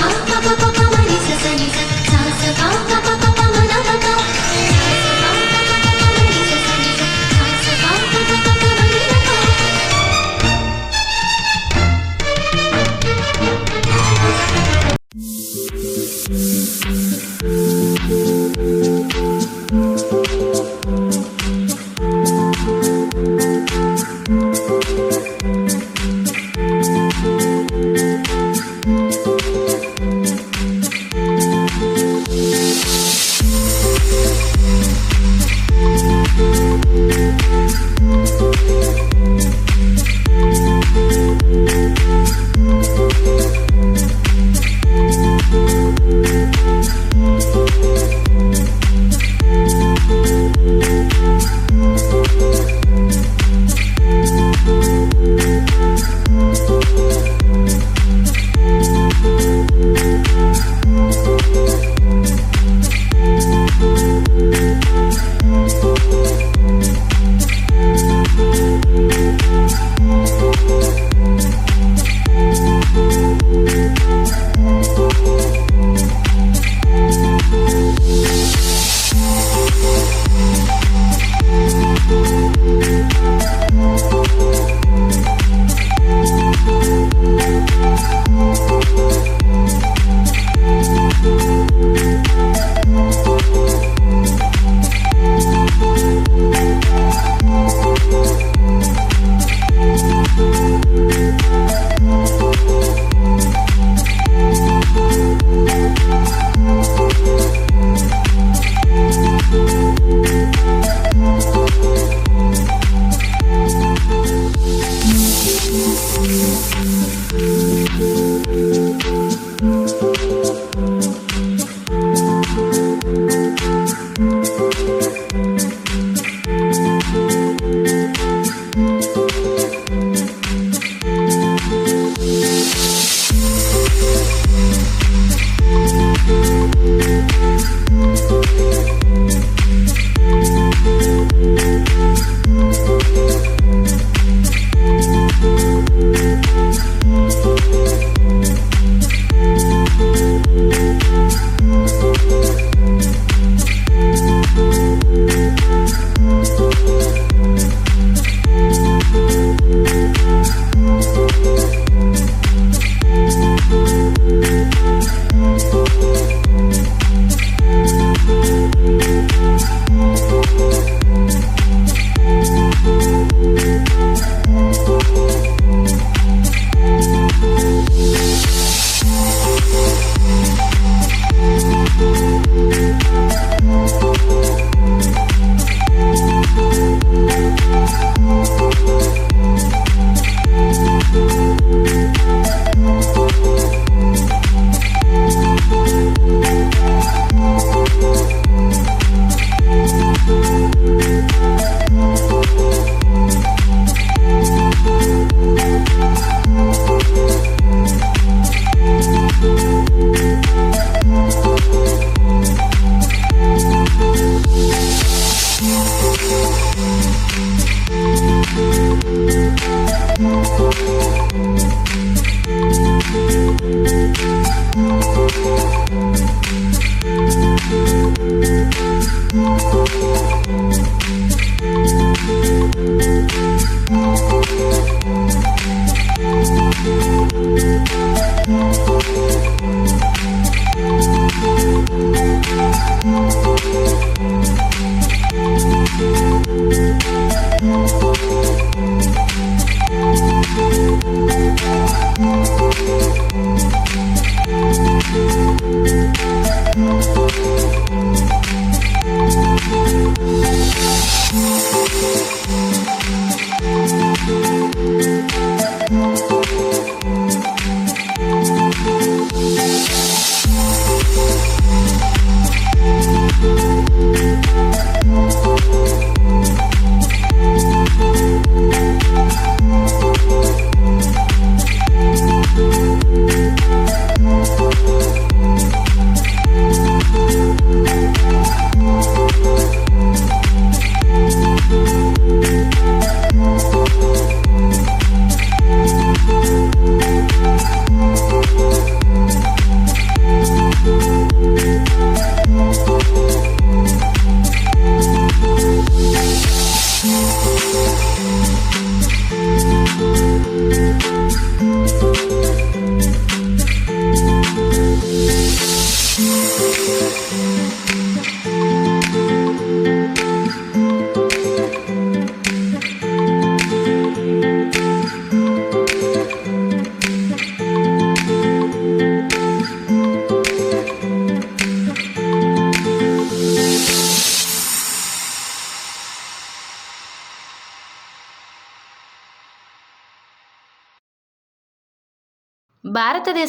పాప పాప మరి ససని స స పాప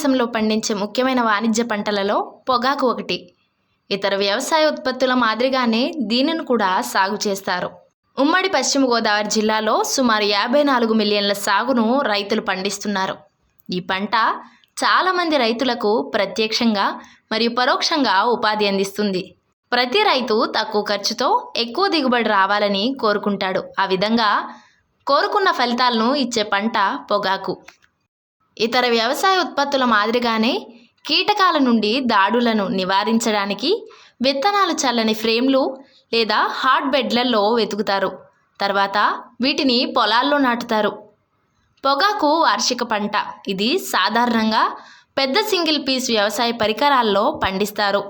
భారతదేశంలో పండించే ముఖ్యమైన వాణిజ్య పంటలలో పొగాకు ఒకటి. ఇతర వ్యవసాయ ఉత్పత్తుల మాదిరిగానే దీనిని కూడా సాగు చేస్తారు. ఉమ్మడి పశ్చిమ గోదావరి జిల్లాలో సుమారు యాభై నాలుగు మిలియన్ల సాగును రైతులు పండిస్తున్నారు. ఈ పంట చాలామంది రైతులకు ప్రత్యక్షంగా మరియు పరోక్షంగా ఉపాధి అందిస్తుంది. ప్రతి రైతు తక్కువ ఖర్చుతో ఎక్కువ దిగుబడి రావాలని కోరుకుంటాడు. ఆ విధంగా కోరుకున్న ఫలితాలను ఇచ్చే పంట పొగాకు. ఇతర వ్యవసాయ ఉత్పత్తుల మాదిరిగానే కీటకాల నుండి దాడులను నివారించడానికి విత్తనాలు చల్లని ఫ్రేమ్లు లేదా హాట్ బెడ్లలో వెతుకుతారు. తర్వాత వీటిని పొలాల్లో నాటుతారు. పొగాకు వార్షిక పంట. ఇది సాధారణంగా పెద్ద సింగిల్ పీస్ వ్యవసాయ పరికరాల్లో పండిస్తారు.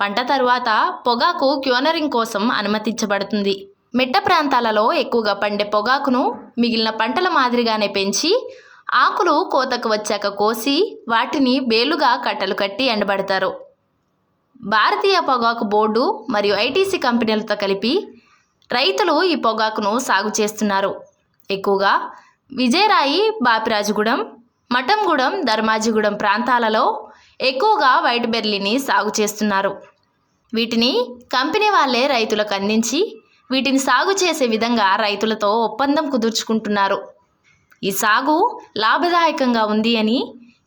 పంట తరువాత పొగాకు క్యూనరింగ్ కోసం అనుమతించబడుతుంది. మిట్ట ప్రాంతాలలో ఎక్కువగా పండే పొగాకును మిగిలిన పంటల మాదిరిగానే పెంచి ఆకులు కోతకు వచ్చాక కోసి వాటిని బేలుగా కట్టలు కట్టి ఎండబడతారు. భారతీయ పొగాకు బోర్డు మరియు ఐటీసీ కంపెనీలతో కలిపి రైతులు ఈ పొగాకును సాగు చేస్తున్నారు. ఎక్కువగా విజయరాయి బాపిరాజుగూడెం మఠంగూడెం ధర్మాజిగూడెం ప్రాంతాలలో ఎక్కువగా వైట్ బెర్లీని సాగు చేస్తున్నారు. వీటిని కంపెనీ వాళ్ళే రైతులకు అందించి వీటిని సాగు చేసే విధంగా రైతులతో ఒప్పందం కుదుర్చుకుంటున్నారు. ఈ సాగు లాభదాయకంగా ఉంది అని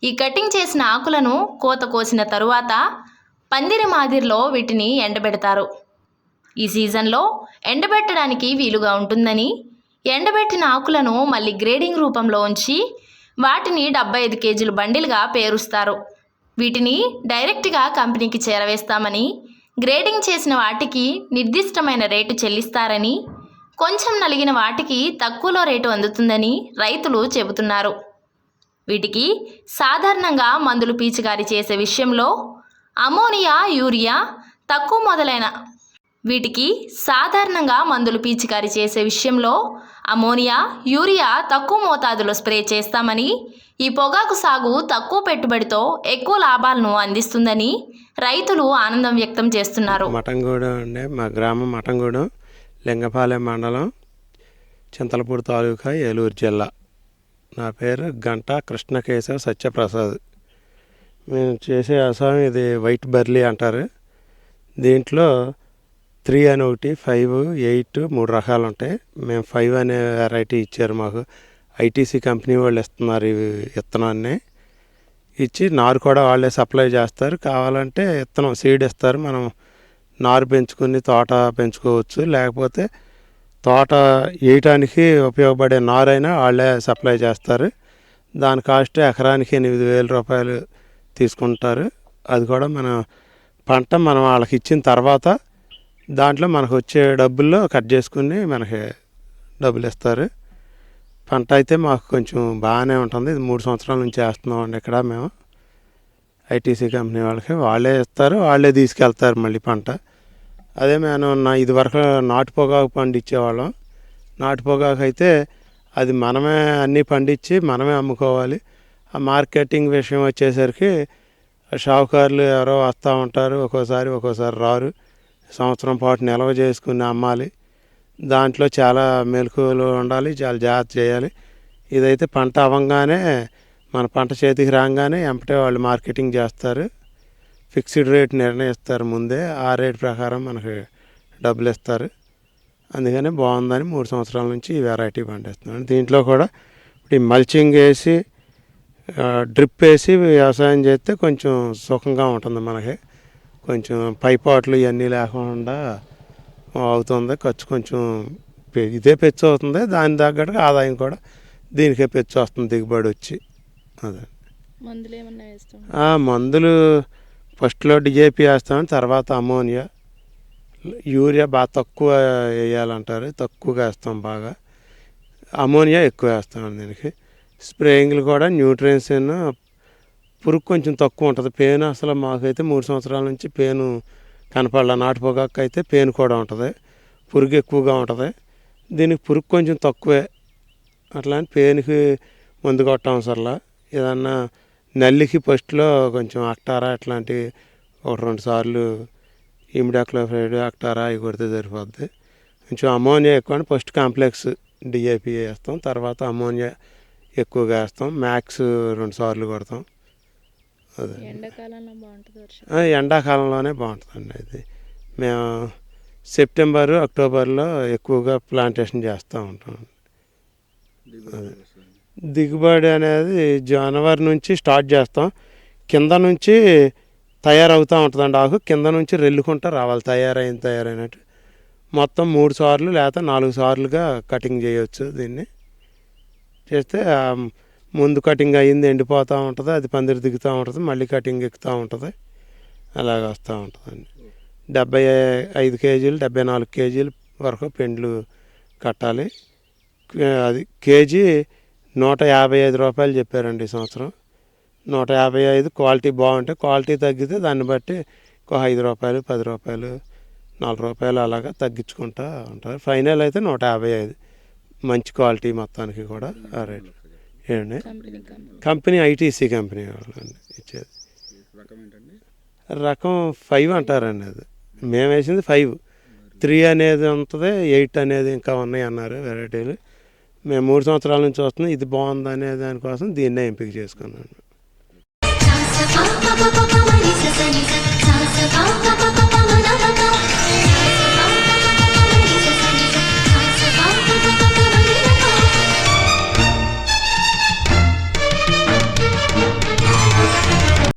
ఈ కటింగ్ చేసిన ఆకులను కోత కోసిన తరువాత పందిరి మాదిరిలో వీటిని ఎండబెడతారు. ఈ సీజన్లో ఎండబెట్టడానికి వీలుగా ఉంటుందని ఎండబెట్టిన ఆకులను మళ్ళీ గ్రేడింగ్ రూపంలో ఉంచి వాటిని డెబ్బై ఐదు కేజీలు బండిల్గా పేరుస్తారు. వీటిని డైరెక్ట్గా కంపెనీకి చేరవేస్తామని గ్రేడింగ్ చేసిన వాటికి నిర్దిష్టమైన రేటు చెల్లిస్తారని కొంచెం నలిగిన వాటికి తక్కువలో రేటు అందుతుందని రైతులు చెబుతున్నారు. వీటికి సాధారణంగా మందులు పీచికారీ చేసే విషయంలో అమోనియా యూరియా తక్కువ మొదలైన వీటికి సాధారణంగా మందులు పీచికారీ చేసే విషయంలో అమోనియా యూరియా తక్కువ మోతాదులో స్ప్రే చేస్తామని ఈ పొగాకు సాగు తక్కువ పెట్టుబడితో ఎక్కువ లాభాలను అందిస్తుందని రైతులు ఆనందం వ్యక్తం చేస్తున్నారు. మటంగూడెం అండి. మా గ్రామం మటంగూడెం లింగపాలెం మండలం చింతలపూడి తాలూకా ఏలూరు జిల్లా. నా పేరు గంటా కృష్ణకేశవ సత్యప్రసాద్. మేము చేసే వ్యవసాయం ఇది వైట్ బర్లీ అంటారు. దీంట్లో త్రీ అని ఒకటి ఫైవ్ ఎయిట్ మూడు రకాలు ఉంటాయి. మేము ఫైవ్ అనే వెరైటీ ఇచ్చారు మాకు. ఐటీసీ కంపెనీ వాళ్ళు ఇస్తున్నారు ఇవి విత్తనాన్ని. ఇచ్చి నారు కూడా వాళ్ళే సప్లై చేస్తారు. కావాలంటే విత్తనం సీడ్ ఇస్తారు. మనం నారు పెంచుకుని తోట పెంచుకోవచ్చు. లేకపోతే తోట వేయటానికి ఉపయోగపడే నారైనా వాళ్ళే సప్లై చేస్తారు. దాని కాస్ట్ ఎకరానికి ఎనిమిది వేల రూపాయలు తీసుకుంటారు. అది కూడా మన పంట మనం వాళ్ళకి ఇచ్చిన తర్వాత దాంట్లో మనకు వచ్చే డబ్బుల్లో కట్ చేసుకుని మనకి డబ్బులు ఇస్తారు. పంట అయితే మాకు కొంచెం బాగానే ఉంటుంది. ఇది మూడు సంవత్సరాల నుంచి వేస్తున్నామండి ఇక్కడ మేము. ఐటీసీ కంపెనీ వాళ్ళకి వాళ్ళే ఇస్తారు వాళ్ళే తీసుకెళ్తారు మళ్ళీ పంట. అదే మేము నా ఇది వరకు నాటు పొగాకు పండించేవాళ్ళం. నాటు పొగాకు అయితే అది మనమే అన్నీ పండించి మనమే అమ్ముకోవాలి. ఆ మార్కెటింగ్ విషయం వచ్చేసరికి షావుకారులు ఎవరో వస్తూ ఉంటారు ఒక్కోసారి ఒక్కోసారి రారు. సంవత్సరం పాటు నిల్వ చేసుకుని అమ్మాలి. దాంట్లో చాలా మెలకువలు ఉండాలి చాలా జాగ్రత్త చేయాలి. ఇదైతే పంట అవ్వగానే మన పంట చేతికి రాగానే ఎంపటే వాళ్ళు మార్కెటింగ్ చేస్తారు. ఫిక్స్డ్ రేట్ నిర్ణయిస్తారు ముందే. ఆ రేట్ ప్రకారం మనకి డబ్బులు ఇస్తారు. అందుకని బాగుందని మూడు సంవత్సరాల నుంచి ఈ వెరైటీ పండిస్తున్నాను. దీంట్లో కూడా ఇప్పుడు ఈ మల్చింగ్ వేసి డ్రిప్ వేసి వ్యవసాయం చేస్తే కొంచెం సుఖంగా ఉంటుంది మనకి. కొంచెం పైపాట్లు ఇవన్నీ లేకుండా అవుతుంది. ఖర్చు కొంచెం పె- ఇదే పెచ్చు అవుతుంది. దాని తగ్గట్టుగా ఆదాయం కూడా దీనికే పెచ్చు వస్తుంది. దిగుబడి వచ్చి. అదే. మందులు ఏమన్నా వేస్తాం ఆ మందులు ఫస్ట్లో డిఏపి వేస్తాం తర్వాత అమోనియా యూరియా బాగా తక్కువ వేయాలంటారు తక్కువగా వేస్తాం బాగా. అమోనియా ఎక్కువ వేస్తాం దీనికి. స్ప్రేయింగ్లు కూడా న్యూట్రియన్స్ పురుగు కొంచెం తక్కువ ఉంటుంది. పేను అసలు మాకైతే మూడు సంవత్సరాల నుంచి పేను కనపడాల. నాటు పొగాకు అయితే పేను కూడా ఉంటుంది. పురుగు ఎక్కువగా ఉంటుంది. దీనికి పురుగు కొంచెం తక్కువే. అట్లా అని పేనుకి మందు కొట్టం అసలు ఏదన్నా నల్లికి ఫస్ట్లో కొంచెం అక్టారా అట్లాంటివి ఒక రెండు సార్లు ఇమిడాక్లోఫైడ్ అక్టారా అవి కొడితే సరిపోద్ది. కొంచెం అమోనియా ఎక్కువ అంటే ఫస్ట్ కాంప్లెక్స్ డిఏపి వేస్తాం తర్వాత అమోనియా ఎక్కువగా వేస్తాం మ్యాక్స్ రెండు సార్లు కొడతాం. అదే. ఎండాకాలంలోనే బాగుంటుందండి ఇది మేము సెప్టెంబరు అక్టోబర్లో ఎక్కువగా ప్లాంటేషన్ చేస్తూ ఉంటాం. అదే. దిగుబడి అనేది జనవరి నుంచి స్టార్ట్ చేస్తాం. కింద నుంచి తయారవుతూ ఉంటుందండి ఆకు. కింద నుంచి రెల్లుకుంటూ రావాలి. తయారైన తయారైనట్టు. మొత్తం మూడు సార్లు లేకపోతే నాలుగు సార్లుగా కటింగ్ చేయవచ్చు దీన్ని. చేస్తే ముందు కటింగ్ అయ్యింది ఎండిపోతూ ఉంటుంది అది పందిరి దిగుతూ ఉంటుంది మళ్ళీ కటింగ్ ఎక్కుతూ ఉంటుంది. అలాగ వస్తూ ఉంటుందండి. డెబ్బై ఐదు కేజీలు డెబ్బై నాలుగు కేజీలు వరకు పెండ్లు కట్టాలి. అది కేజీ నూట యాభై ఐదు రూపాయలు చెప్పారండి ఈ సంవత్సరం. నూట యాభై ఐదు క్వాలిటీ బాగుంటే క్వాలిటీ తగ్గితే దాన్ని బట్టి ఒక ఐదు రూపాయలు పది రూపాయలు నాలుగు రూపాయలు అలాగా తగ్గించుకుంటా ఉంటారు. ఫైనల్ అయితే నూట యాభై ఐదు. మంచి క్వాలిటీ మొత్తానికి కూడా ఆ రేట్. ఏండి company ITC company ITC company వాళ్ళండి ఇచ్చేది. రకం ఫైవ్ అంటారండి అది. మేము వేసింది ఫైవ్. త్రీ అనేది ఉంటుంది ఎయిట్ అనేది ఇంకా ఉన్నాయి అన్నారు వెరైటీలు. మేము మూడు సంవత్సరాల నుంచి వస్తుంది ఇది బాగుంది అనే దానికోసం దీన్నే ఎంపిక చేసుకున్నాను